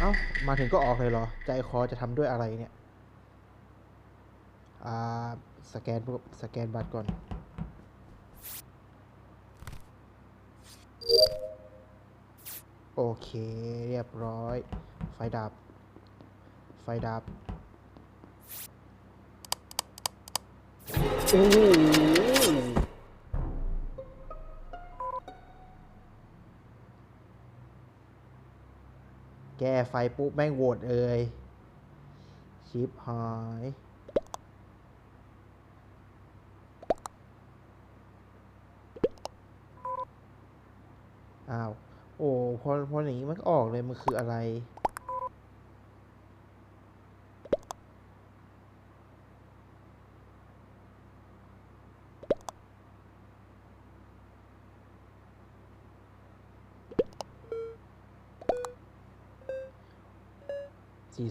เอ้า มาถึงก็ออกเลยเหรอ ใจคอจะทำด้วยอะไรเนี่ย อ่า สแกน สแกนบัตรก่อน โอเค เรียบร้อย ไฟดับ ไฟดับ โอ้ ไฟปุ๊บแม่งโหวตเอ่ยชิปหายอ้าว โอ้พอพออย่างนี้มันออกเลย มันคืออะไร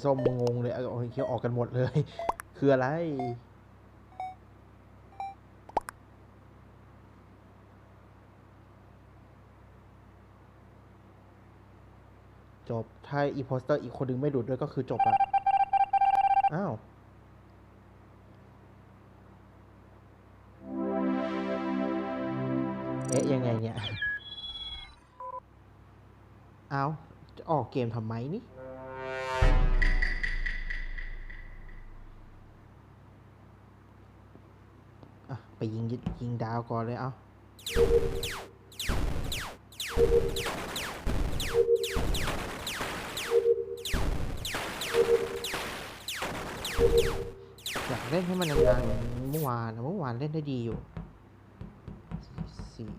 ส้มงงเลยเอาเอาเขียวออกกันหมดเลย คืออะไร จบ ถ้าอีโพสเตอร์อีกคนนึงไม่ดูดด้วยก็คือจบอะอ้าวเอ๊ะยังไงเนี่ย เอาจะออกเกมทำไมนี่ ไปยิงยิยิงดาวก่อนเลยเอาอยากเล่นให้มันนานๆเหมือนเมื่อวานเมื่อวานเล่นได้ดีอยู่สี่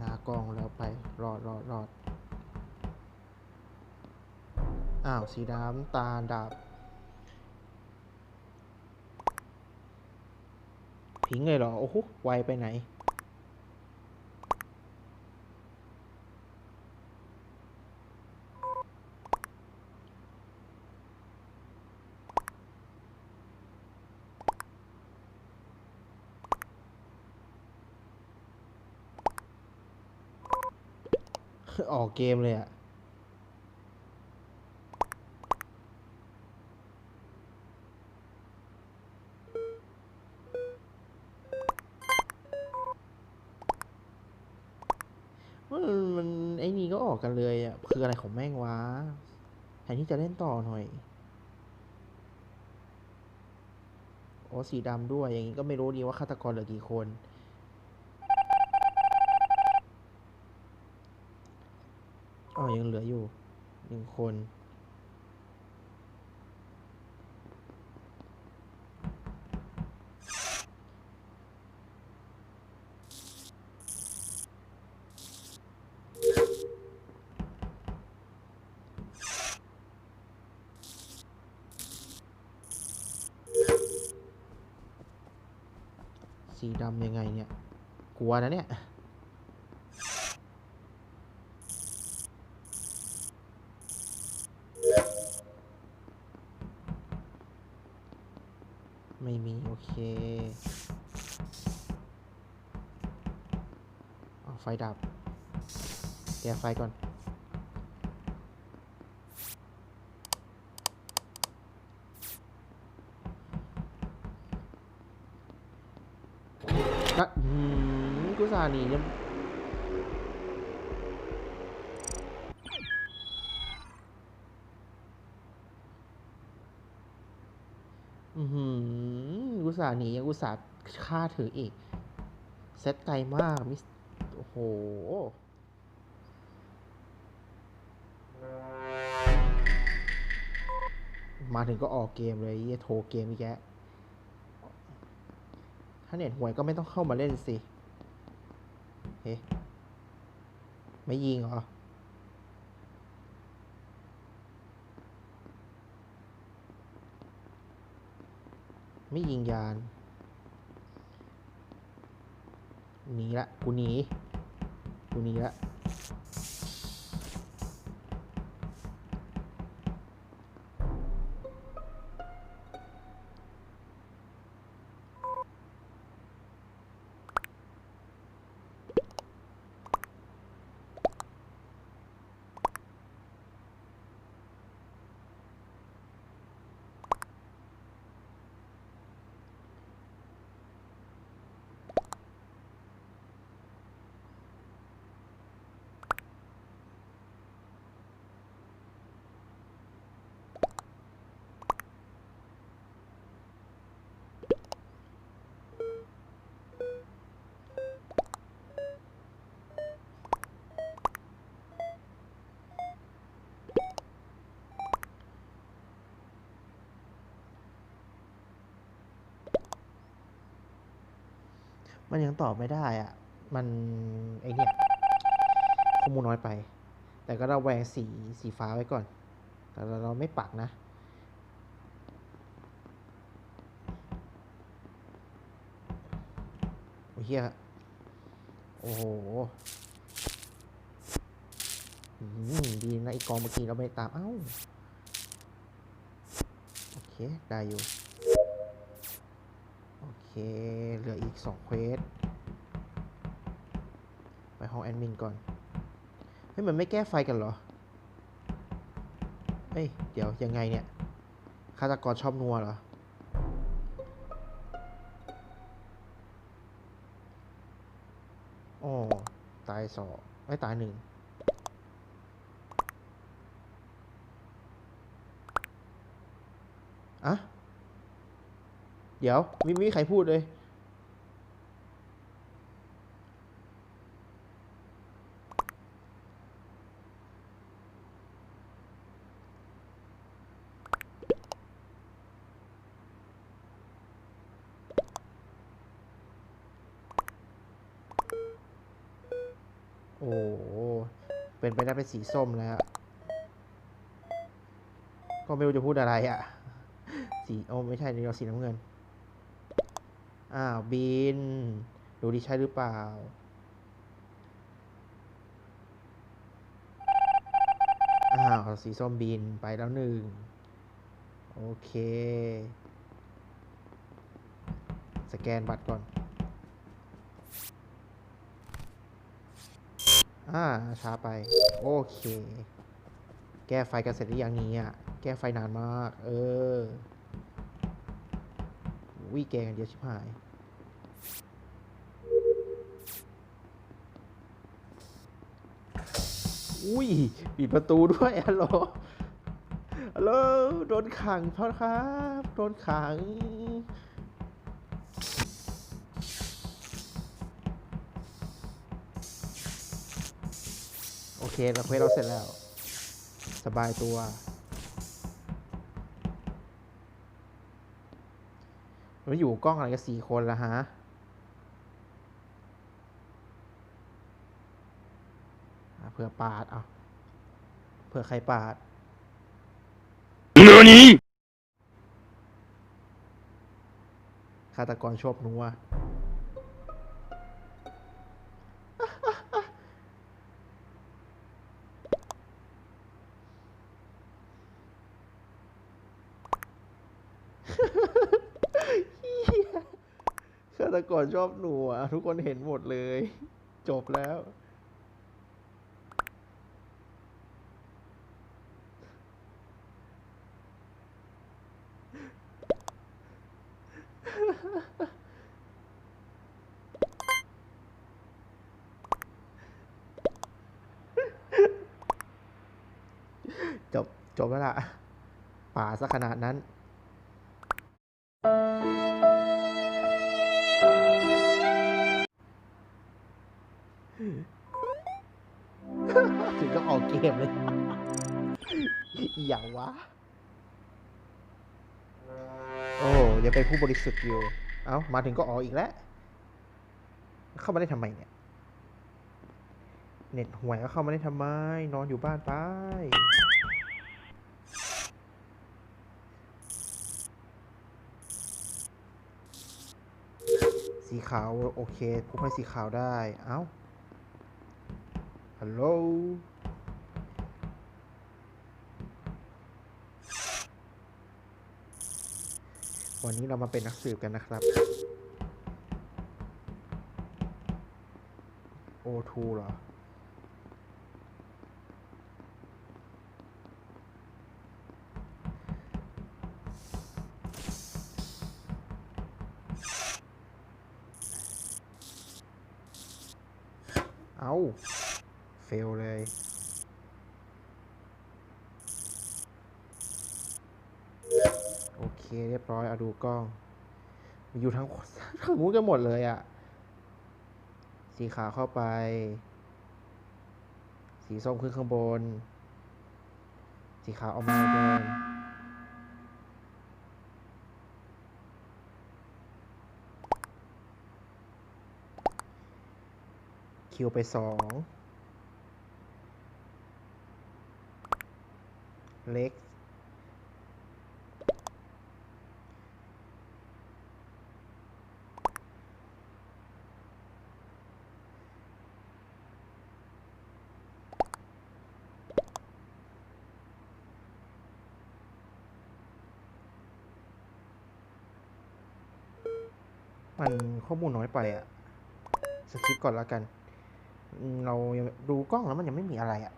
นากองแล้วไป รอดรอดรอดอ้าว สีดำตาดับ พิงเลยเหรอ โอ้โห ไวไปไหน ออกเกมเลยอะ อกันเลยอะคืออะไรของแม่งวะแทนที่จะเล่นต่อหน่อย โอ้สีดำด้วย อย่างนี้ก็ไม่รู้ดีว่าฆาตกรเหลือกี่คน อ๋อ ยังเหลืออยู่หนึ่งคน สีดำยังไงเนี่ย กลัวนะเนี่ย ไม่มี โอเคเอาไฟดับ แกะไฟก่อน นะอื กุสาหนีเนี่ยอือหือกุสาหนียังกุสาฆ่าถืออีก เซตไกลมาก มิส โอ้โหมาถึงก็ออกเกมเลยโทรเกมอีกแกะถ้าเน็ตห่วยก็ไม่ต้องเข้ามาเล่นสิ ไม่ยิงเหรอ ไม่ยิงยาน หนีละ กูหนี กูหนีละ มันยังตอบไม่ได้อะมันไอเนี่ยข้อมูลน้อยไป แต่ก็เราแวงสีสีฟ้าไว้ก่อน แต่เราไม่ปักนะโอ้เฮียโอ้โหดีนะอีกกองเมื่อกี้เราไม่ตาม เอ้า โอเค ได้อยู่ เคเหลืออีกสองเควสไปห้องแอดมินก่อน เฮ้ย มันไม่แก้ไฟกันเหรอ เฮ้ย เดี๋ยว ยังไงเนี่ยฆาตกรชอบนัวเหรออ๋อตายสองไม่ตายหนึ่ง อะ เดี๋ยวไม่มีใครพูดเลยโอ้เป็นไปได้เป็นสีส้มแล้ว ก็ไม่รู้จะพูดอะไรอะ่ะ สี โอ้ ไม่ใช่นี่เราสีน้ำเงิน อ้าวบิน ดูดิใช่หรือเปล่า อ้าว สีส้มบินไปแล้วหนึ่ง โอเค สแกนบัตรก่อน อ่า ช้าไป โอเค แก้ไฟกันเสร็จหรือยังนี้อะ แก้ไฟนานมาก เออ วิแกกันเดียวชิบหาย อุ้ยปิดประตูด้วยฮัลโหลฮัลโหลโดนขังพ่อครับ โดนขัง โอเคเราเควสเราเสร็จแล้ว สบายตัว เราอยู่กล้องอะไรกันสี่คนละฮะอะเผื่อปาดเอาเผื่อใครปาด何ฆาตกรชอบนัว ฆาตกรชอบหนัวทุกคนเห็นหมดเลย จบแล้ว จบ จบแล้วล่ะ ป่าซะขนาดนั้น ถึงต้องออกเกมเลยอย่างวะ โอ้ยังเป็นผู้บริสุทธิ์อยู่ เอ้า มาถึงก็ออกอีกแล้ว เข้ามาได้ทำไมเนี่ย เน็ตห่วยก็เข้ามาได้ทำไม นอนอยู่บ้านไปสีขาว โอเคพูดให้สีขาวได้ เอ้า ฮัลโหลวันนี้เรามาเป็นนักสืบกันนะครับ O2 เหรอ เอา เฟลเลย โอเคเรียบร้อยเอาดูกล้อง อยู่ทั้งทั้งนู้กันหมดเลยอะ่ะ สีขาวเข้าไป สีส้มขึ้นข้างบน สีขาวเอามาเดินคิวไปสอง เล็ก มันข้อมูลน้อยไปอะสคริปก่อนแล้วกัน เรายังดูกล้องแล้วมันยังไม่มีอะไรอะ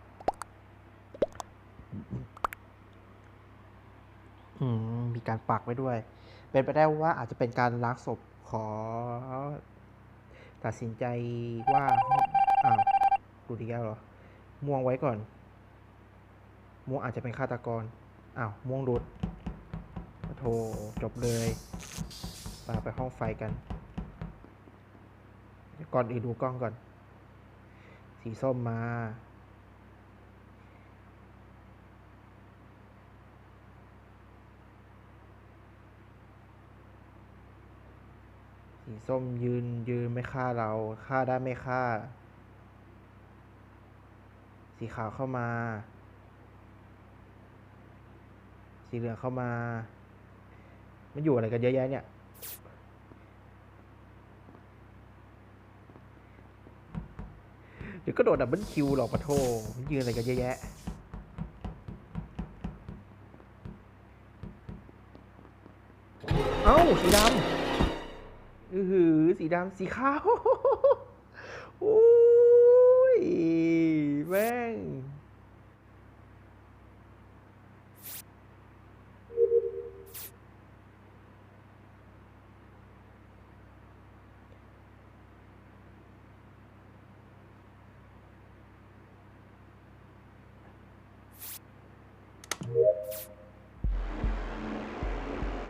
มีการปักไว้ด้วย เป็นไปได้ว่าอาจจะเป็นการล้างศพขอ ตัดสินใจว่า อ้าวดูดีแล้วเหรอ ม่วงไว้ก่อน ม่วงอาจจะเป็นฆาตกร อ้าว ม่วงดูดโทรจบเลยไปไปห้องไฟกัน ก่อนอื่นดูกล้องก่อน สีส้มมา สีส้มยืนยืนไม่ฆ่าเราฆ่าได้ไม่ฆ่า สีขาวเข้ามา สีเหลืองเข้ามา มันอยู่อะไรกันเยอะแยะเนี่ยเดี๋ยวก็โดดดับเบิลคิวหรอกปะโทยืนอะไรกันเยอะแยะเอ้าสีดำ ดำสีขาว